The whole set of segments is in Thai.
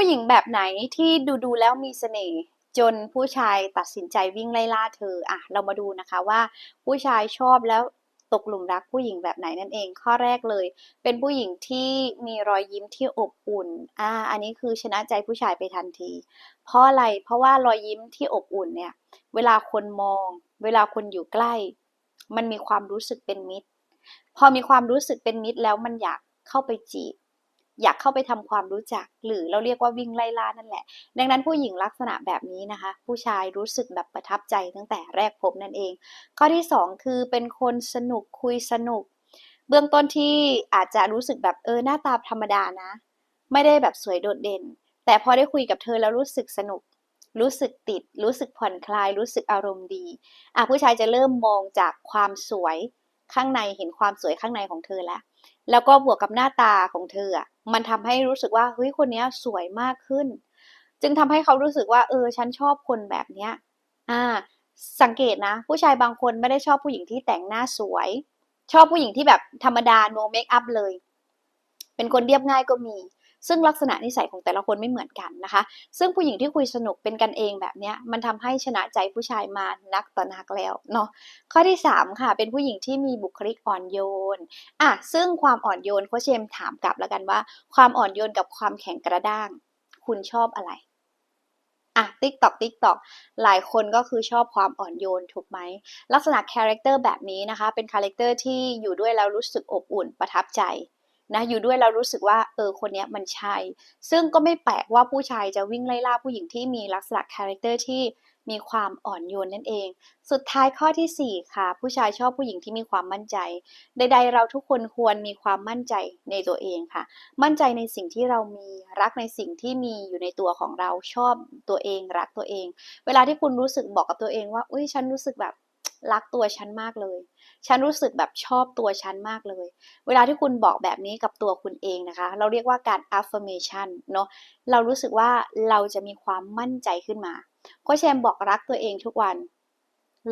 ผู้หญิงแบบไหนที่ดูดูแล้วมีเสน่ห์จนผู้ชายตัดสินใจวิ่งไล่ล่าเธออะเรามาดูนะคะว่าผู้ชายชอบแล้วตกหลุมรักผู้หญิงแบบไหนนั่นเอง ข้อแรกเลย เป็นผู้หญิงที่มีรอยยิ้มที่อบอุ่นอ่าอันนี้คือชนะใจผู้ชายไปทันที เพราะอะไรเพราะว่ารอยยิ้มที่อบอุ่นเนี่ย เวลาคนมอง เวลาคนอยู่ใกล้ มันมีความรู้สึกเป็นมิตร พอมีความรู้สึกเป็นมิตรแล้วมันอยากเข้าไปจีบ อยากเข้าไปทำความรู้จัก หรือเราเรียกว่าวิ่งไล่ล่านั่นแหละ ดังนั้นผู้หญิงลักษณะแบบนี้นะคะ ผู้ชายรู้สึกแบบประทับใจตั้งแต่แรกพบนั่นเอง ข้อที่สองคือเป็นคนสนุกคุยสนุก เบื้องต้นที่อาจจะรู้สึกแบบเออหน้าตาธรรมดานะ ไม่ได้แบบสวยโดดเด่น แต่พอได้คุยกับเธอแล้วรู้สึกสนุกรู้สึกติด รู้สึกผ่อนคลาย รู้สึกอารมณ์ดี อะผู้ชายจะเริ่มมองจากความสวย ข้างในเห็นความสวยข้างในของเธอแล้ว แล้วก็บวกกับหน้าตาของเธออะมันทำให้รู้สึกว่าเฮ้ยคนนี้สวยมากขึ้น จึงทำให้เขารู้สึกว่า เออ ฉันชอบคนแบบเนี้ยอ่า สังเกตนะ ผู้ชายบางคนไม่ได้ชอบผู้หญิงที่แต่งหน้าสวย ชอบผู้หญิงที่แบบธรรมดา no make up เลย เป็นคนเรียบง่ายก็มี ซึ่งลักษณะนิสัยของแต่ละคนไม่เหมือนกันนะคะ ซึ่งผู้หญิงที่คุยสนุกเป็นกันเองแบบเนี้ยมันทำให้ชนะใจผู้ชายมานักต่อนักแล้วเนาะข้อที่ 3 ค่ะ เป็นผู้หญิงที่มีบุคลิกอ่อนโยนอะซึ่งความอ่อนโยนโคเชมถามกลับแล้วกันว่า ความอ่อนโยนกับความแข็งกระด้าง คุณชอบอะไรอะติ๊กตอกติ๊กตอกหลายคนก็คือชอบความอ่อนโยนถูกไหม ลักษณะคาแรคเตอร์แบบนี้นะคะ เป็นคาแรคเตอร์ที่อยู่ด้วยแล้วรู้สึกอบอุ่นประทับใจ นะอยู่ด้วยแล้วรู้สึกว่าเออคนเนี้ยมันใช่ ซึ่งก็ไม่แปลกว่าผู้ชายจะวิ่งไล่ล่าผู้หญิงที่มีลักษณะคาแรคเตอร์ที่มีความอ่อนโยนนั่นเอง สุดท้ายข้อทีสี่ 4 ค่ะ ผู้ชายชอบผู้หญิงที่มีความมั่นใจ ใด ๆ เราทุกคนควรมีความมั่นใจในตัวเองค่ะ มั่นใจในสิ่งที่เรามีรักในสิ่งที่มีอยู่ในตัวของเราชอบตัวเอง รักตัวเอง เวลาที่คุณรู้สึกบอกกับตัวเองว่าอุ้ยฉันรู้สึกแบบรักตัวฉันมากเลย ฉันรู้สึกแบบชอบตัวฉันมากเลย เวลาที่คุณบอกแบบนี้กับตัวคุณเองนะคะ เราเรียกว่าการ affirmation เนาะเรารู้สึกว่าเราจะมีความมั่นใจขึ้นมาโคชแชมบอกรักตัวเองทุกวัน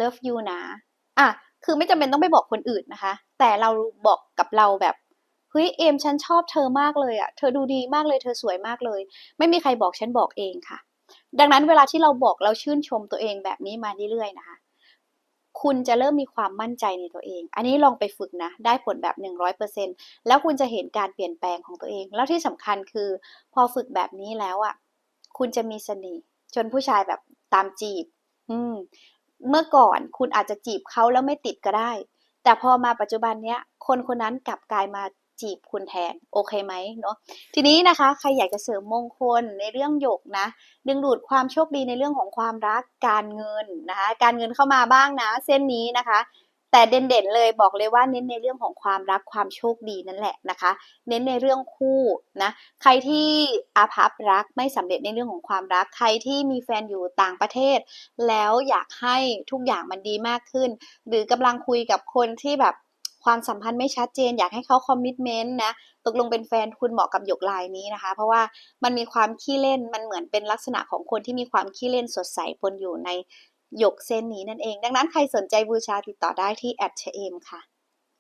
love you นะอะคือไม่จำเป็นต้องไปบอกคนอื่นนะคะ แต่เราบอกกับเราแบบเฮ้ยเอมฉันชอบเธอมากเลยอะ่ะเธอดูดีมากเลยเธอสวยมากเลย ไม่มีใครบอกฉันบอกเองค่ะ ดังนั้นเวลาที่เราบอกเราชื่นชมตัวเองแบบนี้มาเรื่อยๆนะคะ คุณจะเริ่มมีความมั่นใจในตัวเอง อันนี้ลองไปฝึกนะ ได้ผลแบบ 100%แล้วคุณจะเห็นการเปลี่ยนแปลงของตัวเอง แล้วที่สำคัญคือ พอฝึกแบบนี้แล้วอะ คุณจะมีเสน่ห์จนผู้ชายแบบตามจีบ อืม เมื่อก่อนคุณอาจจะจีบเขาแล้วไม่ติดก็ได้ แต่พอมาปัจจุบันเนี้ย คนคนนั้นกลับกลายมา จีบคุณแทนโอเคไหมเนาะทีนี้นะคะใครอยากจะเสริมมงคลในเรื่องหยกนะ ดึงดูดความโชคดีในเรื่องของความรักการเงินนะคะการเงินเข้ามาบ้างนะ เส้นนี้นะคะแต่เด่นๆเลยบอกเลยว่าเน้นในเรื่องของความรักความโชคดีนั่นแหละนะคะ เน้นในเรื่องคู่นะใครที่อาภัพรักไม่สำเร็จในเรื่องของความรักใครที่มีแฟนอยู่ต่างประเทศ แล้วอยากให้ทุกอย่างมันดีมากขึ้น หรือกำลังคุยกับคนที่แบบ ความสัมพันธ์ไม่ชัดเจน อยากให้เขาคอมมิชเมนต์นะตกลงเป็นแฟนคุณเหมาะกับหยกลายนี้นะคะ เพราะว่ามันมีความขี้เล่นมันเหมือนเป็นลักษณะของคนที่มีความขี้เล่นสดใสปนอยู่ในหยกเส้นนี้นั่นเอง ดังนั้นใครสนใจบูชาติดต่อได้ที่แอดเชเอมค่ะ